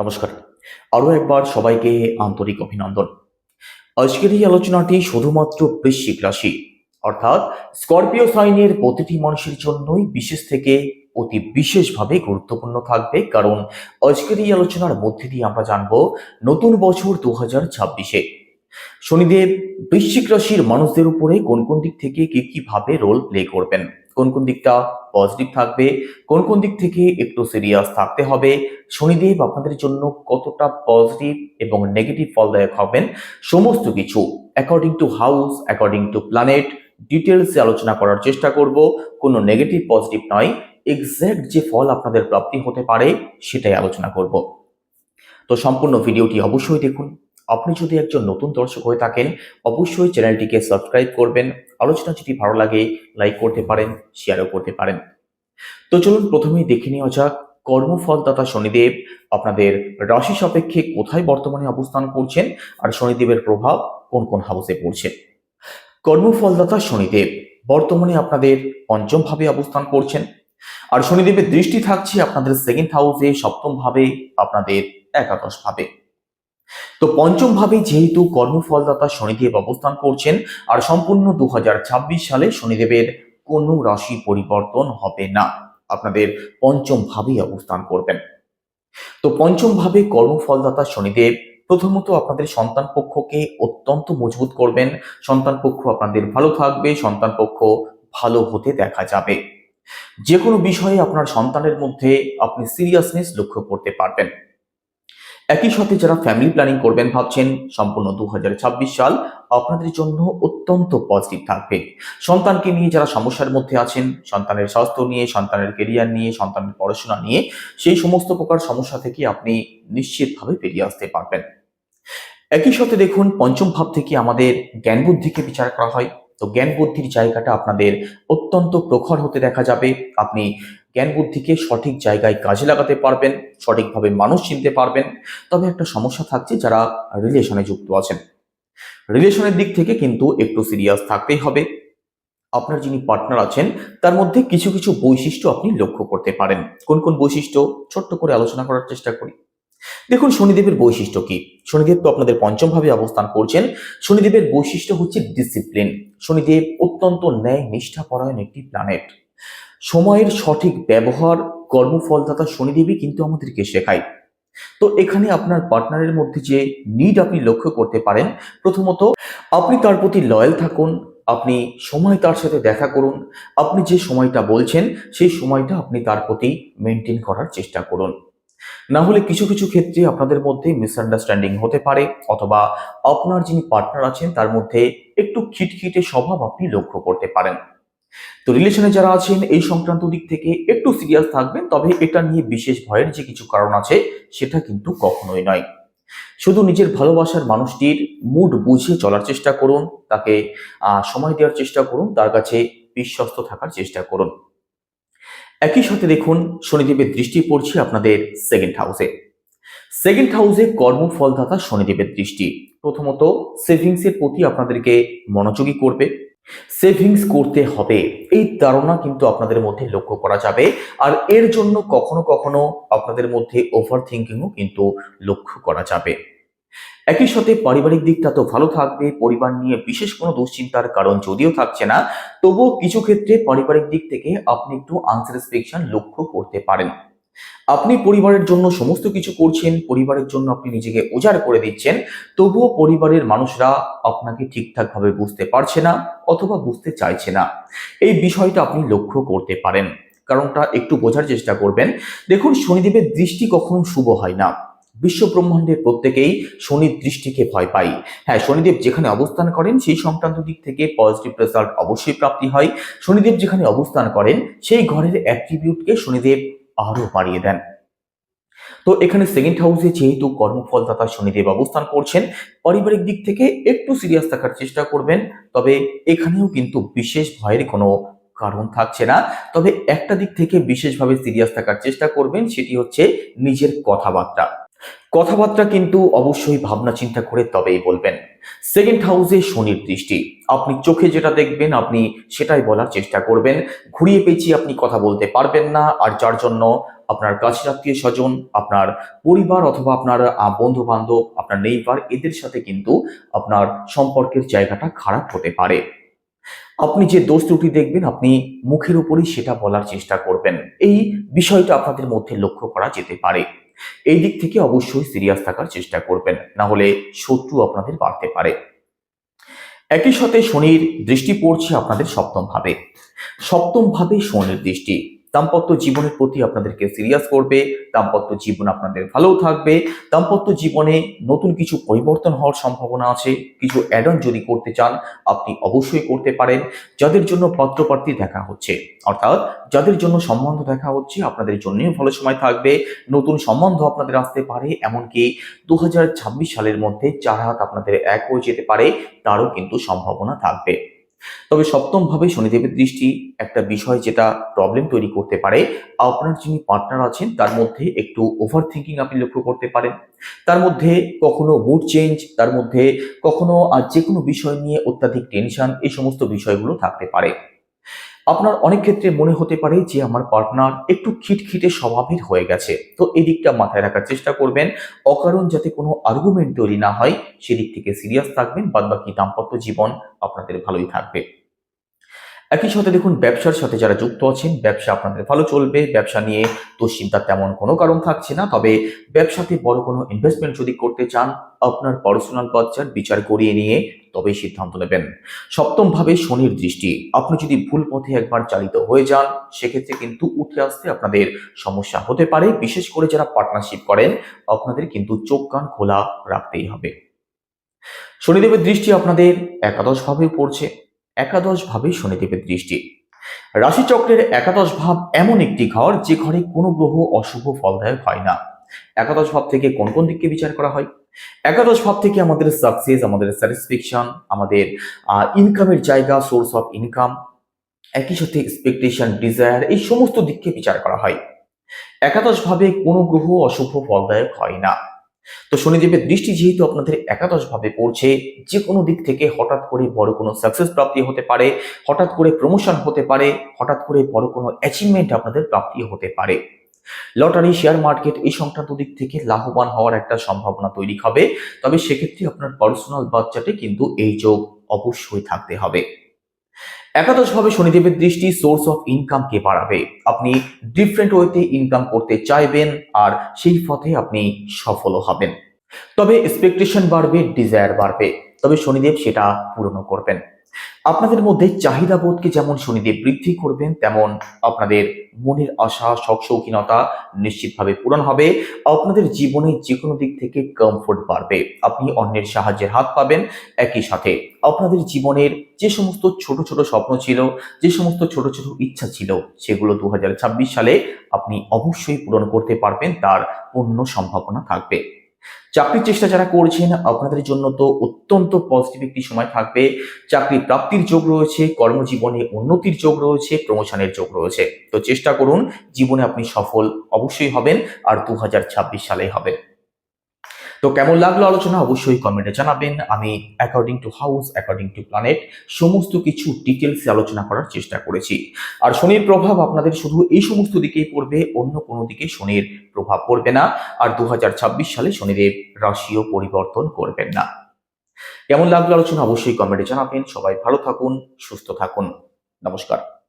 নমস্কার। আরও একবার সবাইকে আন্তরিক অভিনন্দন। আজকের এই আলোচনাটি শুধুমাত্র বৃশ্চিক রাশি, অর্থাৎ স্করপিও সাইনের প্রতিটি মানুষের জন্যই বিশেষ থেকে অতি বিশেষভাবে গুরুত্বপূর্ণ থাকবে, কারণ আজকের এই আলোচনার মধ্যে দিয়ে আমরা জানব নতুন বছর দু হাজার ছাব্বিশে। শনিদেব বৃশ্চিক রাশির মানুষদের উপরে কোন কোন দিক থেকে কি কীভাবে রোল প্লে করবেন? কোন কোন দিকটা পজিটিভ থাকবে, কোন কোন দিক থেকে একটু সিরিয়াস থাকতে হবে, শনিদেব আপনাদের জন্য কতটা পজিটিভ এবং নেগেটিভ ফলদায়ক হবেন, সমস্ত কিছু according to house according to planet ডিটেলসে আলোচনা করার চেষ্টা করব, কোনো নেগেটিভ পজিটিভ নয় এক্স্যাক্ট যে ফল আপনাদের প্রাপ্তি হতে পারে সেটাই আলোচনা করব। তো সম্পূর্ণ ভিডিওটি অবশ্যই দেখুন। আপনি যদি একজন নতুন দর্শক হয়ে থাকেন, অবশ্যই চ্যানেলটিকে সাবস্ক্রাইব করবেন আলোচনা যদি ভালো লাগে লাইক করতে পারেন শেয়ারও করতে পারেন। তো চলুন প্রথমেই দেখে নেওয়া যাক কর্মফলদাতা শনিদেব। আপনাদের রাশি সাপেক্ষে কোথায় বর্তমানে অবস্থান করছেন আর শনিদেবের প্রভাব কোন কোন হাউসে পড়ছে? কর্মফলদাতা শনিদেব, বর্তমানে আপনাদের পঞ্চম ভাবে অবস্থান করছেন। আর শনিদেবের দৃষ্টি থাকছে আপনাদের সেকেন্ড হাউসে সপ্তম ভাবে আপনাদের একাদশ ভাবে তো পঞ্চম ভাবে যেহেতু কর্মফলদাতা শনিদেব অবস্থান করছেন, আর সম্পূর্ণ দু হাজার ছাব্বিশ সালে শনিদেবের কোনো রাশি পরিবর্তন হবে না। আপনাদের পঞ্চম ভাবেই অবস্থান করবেন। তো পঞ্চম ভাবে কর্মফলদাতা শনিদেব প্রথমত আপনাদের সন্তান পক্ষকে অত্যন্ত মজবুত করবেন। সন্তান পক্ষ আপনাদের ভালো থাকবে, সন্তান পক্ষ ভালো হতে দেখা যাবে। যে কোনো বিষয়ে আপনার সন্তানের মধ্যে আপনি সিরিয়াসনেস লক্ষ্য করতে পারবেন। একই সাথে যারা ফ্যামিলি প্ল্যানিং করবেন ভাবছেন, সম্পূর্ণ দুহাজার ছাব্বিশ সাল আপনাদের জন্য অত্যন্ত পজিটিভ থাকবে। সন্তানকে নিয়ে যারা সমস্যার মধ্যে আছেন, সন্তানের স্বাস্থ্য নিয়ে, সন্তানের কেরিয়ার নিয়ে, সন্তানের পড়াশোনা নিয়ে, সেই সমস্ত প্রকার সমস্যা থেকে আপনি নিশ্চিতভাবে বেরিয়ে আসতে পারবেন। একই সাথে দেখুন, পঞ্চম ভাব থেকে আমাদের জ্ঞান বুদ্ধিকে বিচার করা হয়। তো জ্ঞান বুদ্ধির জায়গাটা আপনাদের অত্যন্ত প্রখর হতে দেখা যাবে। আপনি জ্ঞান বুদ্ধিকে সঠিক জায়গায় কাজে লাগাতে পারবেন, সঠিকভাবে মানুষ চিনতে পারবেন। তবে একটা সমস্যা থাকছে যারা রিলেশনে যুক্ত আছেন। রিলেশনের দিক থেকে কিন্তু একটু সিরিয়াস থাকতেই হবে। আপনার যিনি পার্টনার আছেন, তার মধ্যে কিছু কিছু বৈশিষ্ট্য আপনি লক্ষ্য করতে পারেন। কোন কোন বৈশিষ্ট্য? ছোট্ট করে আলোচনা করার চেষ্টা করি। দেখুন, শনিদেবের বৈশিষ্ট্য কি? শনিদেব তো আপনাদের পঞ্চম ভাবে অবস্থান করছেন। শনিদেবের বৈশিষ্ট্য হচ্ছে ডিসিপ্লিন শনিদেব অত্যন্ত ন্যায় নিষ্ঠাপরায়ণ একটি প্ল্যানেট সময়ের সঠিক ব্যবহার, কর্মফলদাতা শনিদেবী কিন্তু আমাদেরকে শেখায়। তো এখানে আপনার পার্টনারের মধ্যে যে নিড আপনি লক্ষ্য করতে পারেন, প্রথমত আপনি তার প্রতি লয়াল থাকুন, আপনি সময় তার সাথে দেখা করুন, আপনি যে সময়টা বলছেন, সেই সময়টা আপনি তার প্রতি মেনটেন করার চেষ্টা করুন। না হলে কিছু কিছু ক্ষেত্রে আপনাদের মধ্যে মিসআন্ডারস্ট্যান্ডিং হতে পারে, অথবা আপনার যিনি পার্টনার আছেন, তার মধ্যে একটু খিটখিটে স্বভাব আপনি লক্ষ্য করতে পারেন। তো রিলেশনে যারা আছেন, এই সংক্রান্ত দিক থেকে একটু সিরিয়াস থাকবেন, তবে এটা নিয়ে বিশেষ ভয়ের যে কিছু কারণ আছে, সেটা কিন্তু কখনোই নয়। শুধু নিজের ভালোবাসার মানুষটির মুড বুঝে চলার চেষ্টা করুন, তাকে সময় দেওয়ার চেষ্টা করুন, তার কাছে বিশ্বস্ত থাকার চেষ্টা করুন। একই সাথে দেখুন, শনিদেবের দৃষ্টি পড়ছে আপনাদের সেকেন্ড হাউসে সেকেন্ড হাউসে কর্মফলদাতা শনিদেবের দৃষ্টি। প্রথমত সেভিংসের প্রতি আপনাদেরকে মনোযোগী করবে। সেভিংস করতে হবে। এই ধারণা কিন্তু আপনাদের মধ্যে লক্ষ্য করা যাবে। আর এর জন্য কখনো কখনো আপনাদের মধ্যে ওভার থিঙ্কিংও কিন্তু লক্ষ্য করা যাবে। একই সাথে পারিবারিক দিকটা তো ভালো থাকবে, পরিবার নিয়ে বিশেষ কোনো দুশ্চিন্তার কারণ যদিও থাকছে না, তবুও কিছু ক্ষেত্রে পারিবারিক দিক থেকে আপনি একটু আনস্যাটিসফ্যাকশন লক্ষ্য করতে পারেন। আপনি পরিবারের জন্য সমস্ত কিছু করছেন, পরিবারের জন্য আপনি নিজেকে উজাড় করে দিচ্ছেন, তবুও পরিবারের মানুষরা আপনাকে ঠিকঠাকভাবে বুঝতে পারছে না অথবা বুঝতে চাইছে না। এই বিষয়টা আপনি লক্ষ্য করতে পারেন। কারণটা একটু বোঝার চেষ্টা করবেন। দেখুন, শনিদেবের দৃষ্টি কখনো শুভ হয় না। বিশ্ব ব্রহ্মাণ্ডের প্রত্যেকেই শনির দৃষ্টিকে ভয় পাই হ্যাঁ শনিদেব যেখানে অবস্থান করেন, সেই সংক্রান্ত দিক থেকে পজিটিভ রেজাল্ট অবশ্যই প্রাপ্তি হয়। শনিদেব যেখানে অবস্থান করেন, সেই ঘরের অ্যাট্রিবিউটকে শনিদেব আরও বাড়িয়ে দেন। তো এখানে সেকেন্ড হাউসে যেহেতু কর্মফলদাতা শনিদেব অবস্থান করছেন, পারিবারিক দিক থেকে একটু সিরিয়াস থাকার চেষ্টা করবেন, তবে এখানেও কিন্তু বিশেষ ভয়ের কোনো কারণ থাকছে না। তবে একটা দিক থেকে বিশেষভাবে সিরিয়াস থাকার চেষ্টা করবেন, সেটি হচ্ছে নিজের কথাবার্তা। কথাবার্তা কিন্তু অবশ্যই ভাবনা চিন্তা করে তবেই বলবেন। সেকেন্ড হাউসে শনির দৃষ্টি। আপনি চোখে যেটা দেখবেন, আপনি সেটাই বলার চেষ্টা করবেন। ঘুরিয়ে পেঁচিয়ে আপনি কথা বলতে পারবেন না, আর যার জন্য আপনার কাছের আত্মীয় স্বজন, আপনার পরিবার অথবা আপনার বন্ধু বান্ধব আপনার নেইবার এদের সাথে কিন্তু আপনার সম্পর্কের জায়গাটা খারাপ হতে পারে। আপনি যে দোষ ত্রুটি দেখবেন, আপনি মুখের উপরই সেটা বলার চেষ্টা করবেন। এই বিষয়টা আপনাদের মধ্যে লক্ষ্য করা যেতে পারে। এই দিক থেকে অবশ্যই সিরিয়াস থাকার চেষ্টা করবেন, না হলে শত্রু আপনাদের বাড়তে পারে। একই সাথে শনির দৃষ্টি পড়ছে আপনাদের সপ্তম ভাবে। সপ্তম ভাবে শনির দৃষ্টি। দাম্পত্য জীবনের প্রতি আপনাদেরকে সিরিয়াস করবে, দাম্পত্য জীবন আপনাদের ভালোও থাকবে, দাম্পত্য জীবনে নতুন কিছু পরিবর্তন হওয়ার সম্ভাবনা আছে, কিছু অ্যাড যদি করতে চান, আপনি অবশ্যই করতে পারেন। যাদের জন্য পত্রপ্রার্থী দেখা হচ্ছে, অর্থাৎ যাদের জন্য সম্বন্ধ দেখা হচ্ছে, আপনাদের জন্যও ভালো সময় থাকবে। নতুন সম্বন্ধ আপনাদের আসতে পারে, এমনকি দু হাজার ছাব্বিশ সালের মধ্যে চার হাত আপনাদের এক হয়ে যেতে পারে, তারও কিন্তু সম্ভাবনা থাকবে। তবে সপ্তম ভাবে শনিদেবের দৃষ্টি একটা বিষয় যেটা প্রবলেম তৈরি করতে পারে। আপনার যিনি পার্টনার আছেন, তার মধ্যে একটু ওভার থিঙ্কিং আপনি লক্ষ্য করতে পারেন। তার মধ্যে কখনো মুড চেঞ্জ তার মধ্যে কখনো আর যে কোনো বিষয় নিয়ে অত্যাধিক টেনশন এই সমস্ত বিষয়গুলো থাকতে পারে। আপনার অনেক ক্ষেত্রে মনে হতে পারে যে আমার পার্টনার একটু খিটখিটে স্বভাবের হয়ে গেছে। তো এদিকটা দিকটা মাথায় রাখার চেষ্টা করবেন। অকারণ যাতে কোনো আর্গুমেন্ট তৈরি না হয়, সেদিক থেকে সিরিয়াস থাকবেন বাদ বাকি দাম্পত্য জীবন আপনাদের ভালোই থাকবে। একই সাথে দেখুন, ব্যবসার সাথে যারা যুক্ত আছেন, ব্যবসা আপনাদের ভালো চলবে, ব্যবসা নিয়ে দুশ্চিন্তার তেমন কোনো কারণ থাকছে না। তবে ব্যবসাতে বড় কোনো ইনভেস্টমেন্ট যদি করতে চান, আপনার পার্সোনাল বাচ্চার বিচার করিয়ে নিয়ে তবেই সিদ্ধান্ত নেবেন। সপ্তম ভাবে শনির দৃষ্টি। আপনি যদি ভুল পথে একবার চালিত হয়ে যান, সেক্ষেত্রে কিন্তু উঠে আসতে আপনাদের সমস্যা হতে পারে। বিশেষ করে যারা পার্টনারশিপ করেন, আপনাদের কিন্তু চোখ কান খোলা রাখতেই হবে। শনিদেবের দৃষ্টি আপনাদের একাদশ ভাবেও পড়ছে। একাদশ ভাবে শনিদেবের দৃষ্টি। রাশিচক্রের একাদশ ভাব এমন একটি ঘর যে ঘরে কোনো গ্রহ অশুভ ফলদায়ক হয় না। একাদশ ভাব থেকে কোন কোন দিককে বিচার করা হয়? একাদশ ভাব থেকে আমাদের সাকসেস আমাদের স্যাটিসফ্যাকশন আমাদের ইনকামের জায়গা সোর্স অফ ইনকাম একই সাথে এক্সপেকটেশন ডিজায়ার এই সমস্ত দিককে বিচার করা হয়। একাদশ ভাবে কোনো গ্রহ অশুভ ফলদায়ক হয় না। তো শনিদেবের দৃষ্টি যেহেতু আপনাদের একাদশ ভাবে পড়ছে যে কোনো দিক থেকে হঠাৎ করে বড় কোনো সাকসেস প্রাপ্তি হতে পারে, হঠাৎ করে প্রমোশন হতে পারে, হঠাৎ করে বড় কোনো অ্যাচিভমেন্ট আপনাদের প্রাপ্তি হতে পারে। লটারি শেয়ার মার্কেট এই সংক্রান্ত দিক থেকে লাভবান হওয়ার একটা সম্ভাবনা তৈরি হবে, তবে সেক্ষেত্রে আপনার পার্সোনাল বাচ্চাতে কিন্তু এই যোগ অবশ্যই থাকতে হবে। একাদশ ভাবে শনিদেবের দৃষ্টি সোর্স অফ ইনকাম ইনকামকে বাড়াবে। আপনি ডিফারেন্ট ওয়েতে ইনকাম করতে চাইবেন আর সেই পথে আপনি সফলও হবেন। তবে এক্সপেকটেশন বাড়বে ডিজায়ার বাড়বে। তবে শনিদেব সেটা পূরণ করবেন। আপনাদের মধ্যে চাহিদা বোধকে যেমন শনিদেব বৃদ্ধি করবেন, তেমন আপনাদের মনের আশা শখ শৌখিনতা নিশ্চিতভাবে পূরণ হবে। আপনাদের জীবনে যে কোনো দিক থেকে কমফোর্ট বাড়বে। আপনি অন্যের সাহায্যের হাত পাবেন। একই সাথে আপনাদের জীবনের যে সমস্ত ছোট ছোট স্বপ্ন ছিল, যে সমস্ত ছোট ছোট ইচ্ছা ছিল, সেগুলো দু হাজার ছাব্বিশ সালে আপনি অবশ্যই পূরণ করতে পারবেন। তার পূর্ণ সম্ভাবনা থাকবে। চাকরির চেষ্টা যারা করছেন, আপনাদের জন্য তো অত্যন্ত পজিটিভ একটি সময় থাকবে। চাকরি প্রাপ্তির যোগ রয়েছে, কর্মজীবনে উন্নতির যোগ রয়েছে প্রমোশনের যোগ রয়েছে। তো চেষ্টা করুন, জীবনে আপনি সফল অবশ্যই হবেন, আর দু সালে হবেন তো কেমন লাগল আলোচনা? অবশ্যই কমেন্টে জানাবেন। আমি according to house according to planet সমস্ত কিছু ডিটেলসে আলোচনা করার চেষ্টা করেছি। আর শনির প্রভাব আপনাদের শুধু এই সমস্ত দিকেই পড়বে, অন্য কোনো দিকে শনির প্রভাব পড়বে না। আর দু হাজার ছাব্বিশ সালে শনিদেব রাশিও পরিবর্তন করবেন না। কেমন লাগল আলোচনা? অবশ্যই কমেন্টে জানাবেন। সবাই ভালো থাকুন, সুস্থ থাকুন। নমস্কার।